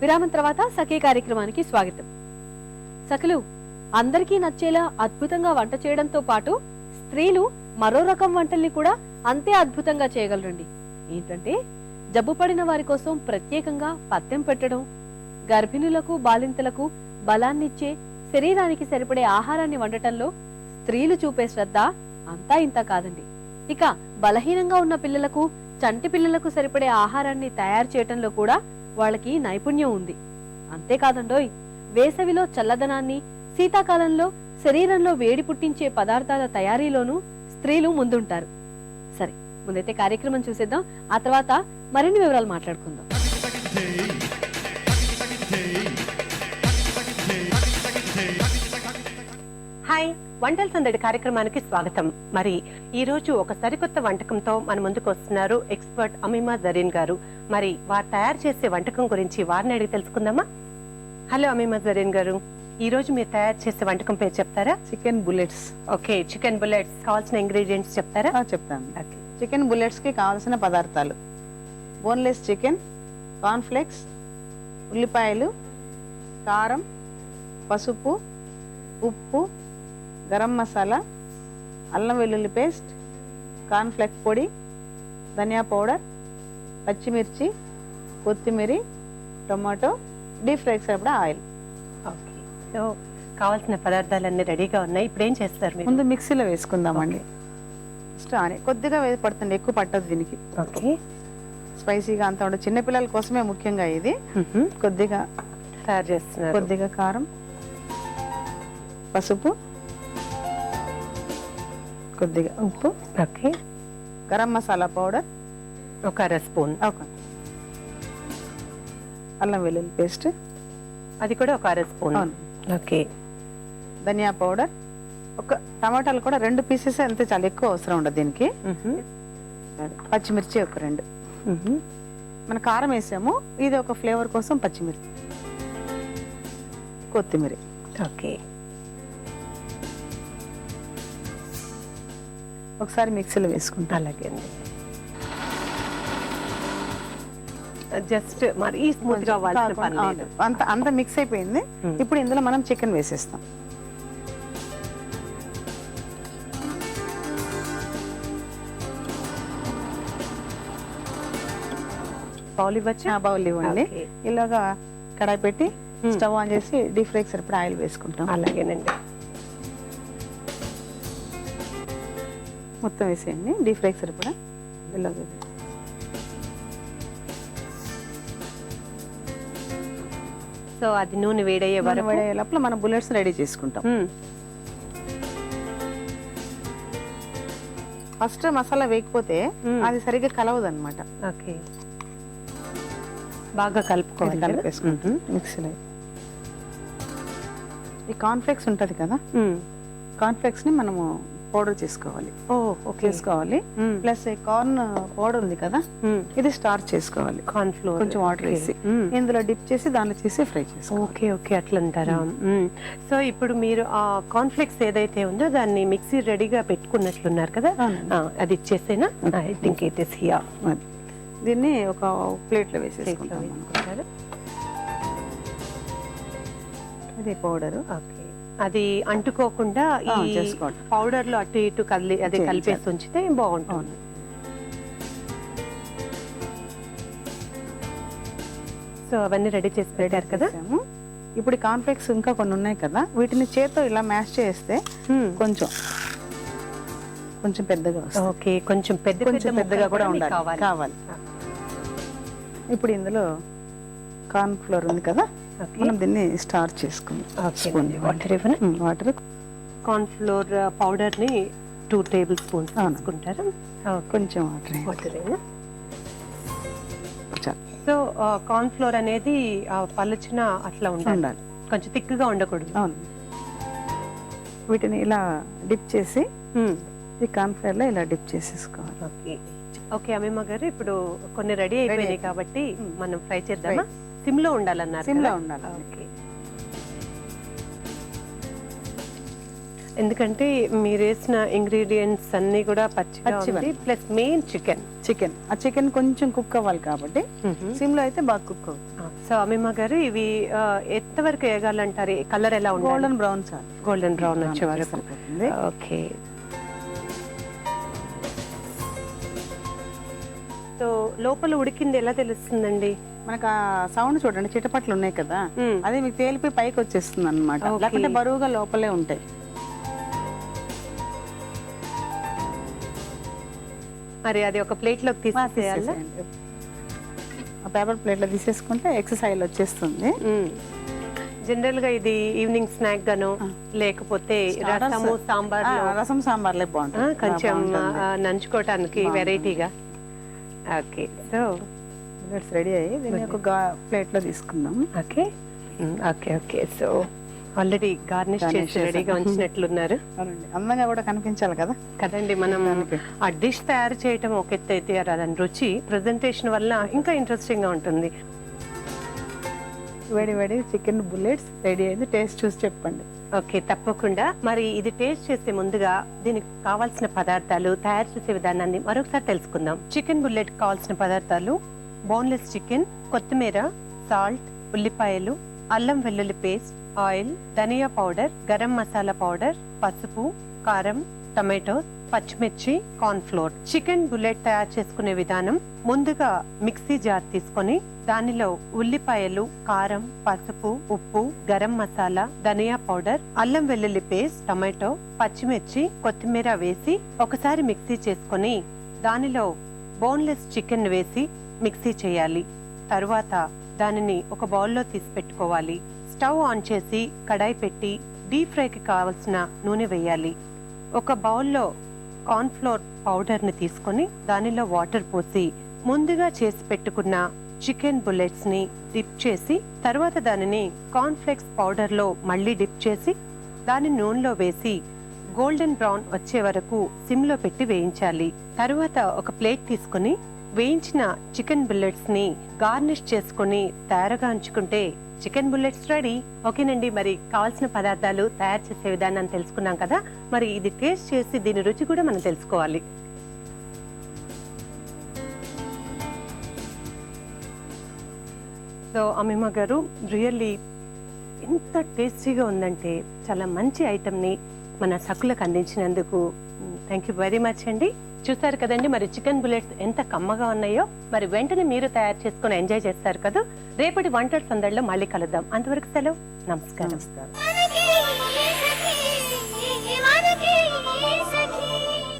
విరామం తర్వాత సఖీ కార్యక్రమానికి స్వాగతం. సఖలు అందరికీ నచ్చేలా అద్భుతంగా వంట చేయడంతో పాటు స్త్రీలు మరో రకం వంటల్ని కూడా అంతే అద్భుతంగా చేయగలరండి. ఏంటంటే జబ్బు పడిన వారి కోసం ప్రత్యేకంగా పత్యం పెట్టడం గర్భిణులకు బాలింతలకు బలాన్నిచ్చే శరీరానికి సరిపడే ఆహారాన్ని వండటంలో స్త్రీలు చూపే శ్రద్ధ అంతా ఇంత కాదండి. ఇక బలహీనంగా ఉన్న పిల్లలకు చంటి పిల్లలకు సరిపడే ఆహారాన్ని తయారు చేయటంలో కూడా వాళ్ళకి నైపుణ్యం ఉంది. అంతేకాదండోయ్ వేసవిలో చల్లదనాన్ని శీతాకాలంలో శరీరంలో వేడి పుట్టించే పదార్థాల తయారీలోనూ స్త్రీలు ముందుంటారు. సరే ముందైతే కార్యక్రమం చూసేద్దాం ఆ తర్వాత మరిన్ని వివరాలు మాట్లాడుకుందాం. వంటల సందడి కార్యక్రమానికి స్వాగతం. మరి ఈ రోజు ఒక సరికొత్త వంటకంతో మన ముందుకు వస్తున్నారు ఎక్స్పర్ట్ అమీమా జరీన్ గారు. మరి వారు తయారు చేసే వంటకం గురించి వారిని అడిగి తెలుసుకుందామా? హలో అమీమా జరీన్ గారు ఈ రోజు మీరు తయారు చేసే వంటకం పేరు చెప్తారా? Chicken bullets okay chicken bullets కావాల్సిన ఇంగ్రీడియంట్స్ చెప్తారా? చెప్తాను. చికెన్ బుల్లెట్స్కి కావాల్సిన పదార్థాలు. బోన్లెస్ చికెన్ కార్న్ఫ్లేక్స్ ఉల్లిపాయలు కారం పసుపు ఉప్పు గరం మసాలా అల్లం వెల్లుల్లి పేస్ట్ కార్న్ఫ్లేక్ పొడి ధనియా పౌడర్ పచ్చిమిర్చి కొత్తిమీర టొమాటో డీప్ ఫ్రై సరిపడా ఆయిల్. ఓకే. సో కావాల్సిన పదార్థాలన్నీ రెడీగా ఉన్నాయి. ఇప్పుడు ఏం చేస్తారు మీరు? ముందు మిక్సీలో వేసుకుందామండి. ఫస్ట్ కొద్దిగా వేసి పడుతుంది ఎక్కువ పట్టదు దీనికి. ఓకే. స్పైసీగా అంతా ఉండదు చిన్నపిల్లల కోసమే ముఖ్యంగా ఇది. కొద్దిగా తయారు చేస్తున్నారు. కొద్దిగా కారం పసుపు కొద్దిగా ఉప్పు ఓకే. గరం మసాలా పౌడర్. ఒక అర స్పూన్. ఒక అల్లం వెల్లుల్లి పేస్ట్. అది కూడా ఒక అర స్పూన్. ఓకే. ధనియా పౌడర్. ఒక టమాటాలు కూడా రెండు పీసెస్ అంతే చాలా ఎక్కువ అవసరం ఉండదు దీనికి. పచ్చిమిర్చి ఒక రెండు. మన కారం వేసాము ఇది ఒక ఫ్లేవర్ కోసం పచ్చిమిర్చి. కొత్తిమీర. ఓకే. ఒకసారి మిక్సీలో వేసుకుంటాం. అలాగే అండి. జస్ట్ మరి స్మూత్గా అంత అంత మిక్స్ అయిపోయింది. ఇప్పుడు ఇందులో మనం చికెన్ వేసేస్తాం. బౌల్ ఇవ్వచ్చా? బౌల్ ఇవ్వండి. ఇలాగా కడాయి పెట్టి. స్టవ్ ఆన్ చేసి డీప్ ఫ్రైకి సరిపడా ఆయిల్ వేసుకుంటాం. అలాగేనండి. మొత్తం వేసేయండి. డీప్ ఫ్రైకి సరిపడా? ఇలాగ సో అది నూనె వేడయ్యే వరకు వేడే లోపల మనం బుల్లెట్స్ రెడీ చేసుకుంటాం. ఫస్ట్ మసాలా వేయకపోతే. అది సరిగ్గా కలవదు అనమాట ఓకే. బాగా కలుపుకోవాలి? కలిపేసుకుంటాం. మిక్సీలో. ఈ కార్న్ఫ్లేక్స్ ఉంటది కదా? మ్మ్. కార్న్ఫ్లేక్స్ని మనము పౌడర్ చేసుకోవాలి. ఓకే. చేసుకోవాలి. మ్మ్. ప్లస్ కార్న్ పౌడర్ ఉంది కదా? మ్మ్. ఇది స్టార్చ్ చేసుకోవాలి. కార్న్ ఫ్లోర్ కొంచెం వాటర్ వేసి. ఇందులో డిప్ చేసి దానిలో చేసి ఫ్రై చేసుకోవాలి. ఓకే ఓకే అట్లా అంటారా. సో ఇప్పుడు మీరు ఆ కాన్ఫ్లెక్స్ ఏదైతే ఉందో దాన్ని మిక్సీ రెడీగా పెట్టుకున్నట్లున్నారు కదా? అది ఇచ్చేసేనా? I think it is here అది. దీన్ని ఒక ప్లేట్లో వేసేసుకుంటాం మనం. ఇది పౌడర్. ఓకే అది అంటుకోకుండా ఈ చేసుకోండి. పౌడర్లో అటు ఇటు కదిలి అదే. కలిపేసి ఉంచితే బాగుంటుంది. సో అవన్నీ రెడీ చేసి పెట్టారు కదా. ఇప్పుడు కాన్ఫ్లెక్స్ ఇంకా కొన్ని ఉన్నాయి కదా? వీటిని చేత్తో ఇలా మ్యాష్ చేస్తే. కొంచెం కొంచెం పెద్దగా ఓకే కొంచెం పెద్ద కొంచెం పెద్ద పెద్దగా కూడా ఉండాలి. కావాలి. ఇప్పుడు ఇందులో కార్న్ ఫ్లోర్ ఉంది కదా? మనం దీన్ని స్టార్చ్ చేసుకుందాం. వాటర్ వాటర్ కార్న్ ఫ్లోర్ పౌడర్ని టూ టేబుల్ స్పూన్స్. తీసుకుంటారా? కొంచెం water water. So corn flour అనేది పలుచన అట్లా ఉండాలి. కొంచెం తిక్కుగా ఉండకూడదు. అవును. వీటిని ఇలా డిప్ చేసి ఈ కార్న్ ఫ్లోర్లో ఇలా డిప్ చేసేసుకోవాలి. ఓకే ఓకే అమ్మమ్మ గారు ఇప్పుడు కొన్ని రెడీ అయిపోయినాయి కాబట్టి మ్మ్. మనం ఫ్రై చేద్దామా? సిమ్లో ఉండాలన్నారు సిమ్లో కదా? ఉండాలి ఓకే. ఎందుకంటే మీరు వేసిన ఇంగ్రీడియంట్స్ అన్ని కూడా పచ్చిగా పచ్చివే. ఉంది ప్లస్ మెయిన్ చికెన్. చికెన్. ఆ చికెన్ కొంచెం కుక్ అవ్వాలి కాబట్టి సిమ్లో అయితే బాగా కుక్ అవుతుంది సో అమ్మిమ్మ గారు ఇవి ఆ, ఎంతవరకు వేయగాలంటారు? కలర్ ఎలా ఉండాలి? గోల్డెన్ బ్రౌన్ చాలు గోల్డెన్ బ్రౌన్ వచ్చే వరకు. ఓకే. సో లోపల ఉడికింది ఎలా తెలుస్తుందండి మనకు ఆ సౌండ్ చూడండి చిటపట్లు ఉన్నాయి కదా. అది మీకు తేలిపోయి పైకి వచ్చేస్తుంది అనమాట Okay. లేకుంటే బరువుగా లోపలే ఉంటాయి మరి అది ఒక ప్లేట్లోకి తీసేయాలా తీసేసేయండి. ఆ పేపర్ ప్లేట్లో తీసేసుకుంటే ఎక్సర్సైజ్ వచ్చేస్తుంది జనరల్గా ఇది ఈవినింగ్ స్నాక్ గాను ఆ. లేకపోతే. రసము సాంబార్ ఆ, రసం సాంబార్లే బాగుంటుంది కొంచెం బాగుంటుంది. ఆ, నంచుకోవటానికి. వెరైటీగా ఓకే సో బుల్లెట్స్ రెడీ అయ్యి దీన్ని ఒక ప్లేట్లో తీసుకుందాం. Okay okay okay so already garnish చేసి రెడీగా. ఉంచినట్లున్నారు. అందంగా కూడా కనిపించాలి కదా? కదండి మనం. ఆ డిష్ తయారు చేయటం ఒక ఎత్తు అయితే దాని రుచి ప్రెజెంటేషన్ వల్ల ఇంకా ఇంట్రెస్టింగ్గా ఉంటుంది. వేడి వేడి చికెన్ బుల్లెట్స్ రెడీ అయింది. టేస్ట్ చూసి చెప్పండి. ఓకే తప్పకుండా. మరి ఇది టేస్ట్ చేసే ముందుగా దీనికి కావాల్సిన పదార్థాలు తయారు చేసే విధానాన్ని మరొకసారి తెలుసుకుందాం. చికెన్ బుల్లెట్ కావాల్సిన పదార్థాలు బోన్లెస్ చికెన్ కొత్తిమీర సాల్ట్ ఉల్లిపాయలు అల్లం వెల్లుల్లి పేస్ట్ ఆయిల్ ధనియా పౌడర్ గరం మసాలా పౌడర్ పసుపు కారం టమాటోస్ పచ్చిమిర్చి కార్న్ ఫ్లోర్ చికెన్ బుల్లెట్ తయారు చేసుకునే విధానం ముందుగా మిక్సీ జార్ తీసుకొని దానిలో ఉల్లిపాయలు కారం పసుపు ఉప్పు గరం మసాలా ధనియా పౌడర్ అల్లం వెల్లుల్లి పేస్ట్ టమాటో పచ్చిమిర్చి కొత్తిమీర వేసి ఒకసారి మిక్సీ చేసుకొని దానిలో బోన్లెస్ చికెన్ వేసి మిక్సీ చేయాలి. తరువాత దానిని ఒక బౌల్లో తీసి పెట్టుకోవాలి. స్టవ్ ఆన్ చేసి కడాయి పెట్టి డీప్ ఫ్రైకి కావలసిన నూనె వేయాలి. ఒక బౌల్లో కార్న్ ఫ్లోర్ తీసుకొని దానిలో వాటర్ పోసి ముందుగా చేసి పెట్టుకున్న చికెన్ బుల్లెట్స్ని డిప్ చేసి తర్వాత దానిని కార్న్ ఫ్లెక్స్ పౌడర్లో మళ్ళీ డిప్ చేసి దాని నూనెలో వేసి గోల్డెన్ బ్రౌన్ వచ్చే వరకు సిమ్లో పెట్టి వేయించాలి. తరువాత ఒక ప్లేట్ తీసుకుని వేయించిన చికెన్ బుల్లెట్స్ని గార్నిష్ చేసుకొని తయారుగా ఉంచుకుంటే చికెన్ బుల్లెట్స్ రెడీ. ఓకేనండి మరి కావాల్సిన పదార్థాలు తయారు చేసే విధానాన్ని తెలుసుకున్నాం కదా మరి ఇది టేస్ట్ చేసి దీని రుచి కూడా మనం తెలుసుకోవాలి. సో అమ్మిమ్మ గారు రియల్లీ ఎంత టేస్టీగా ఉందంటే చాలా మంచి ఐటమ్ని మన సకులకు అందించినందుకు థ్యాంక్ యూ వెరీ మచ్ అండి. చూసారు కదండి మరి చికెన్ బుల్లెట్స్ ఎంత కమ్మగా ఉన్నాయో? మరి వెంటనే మీరు తయారు చేసుకుని ఎంజాయ్ చేస్తారు కదా? రేపటి వంటల సందడిలో మళ్ళీ కలుద్దాం. అంతవరకు సెలవు. నమస్కారం. నమస్కారం.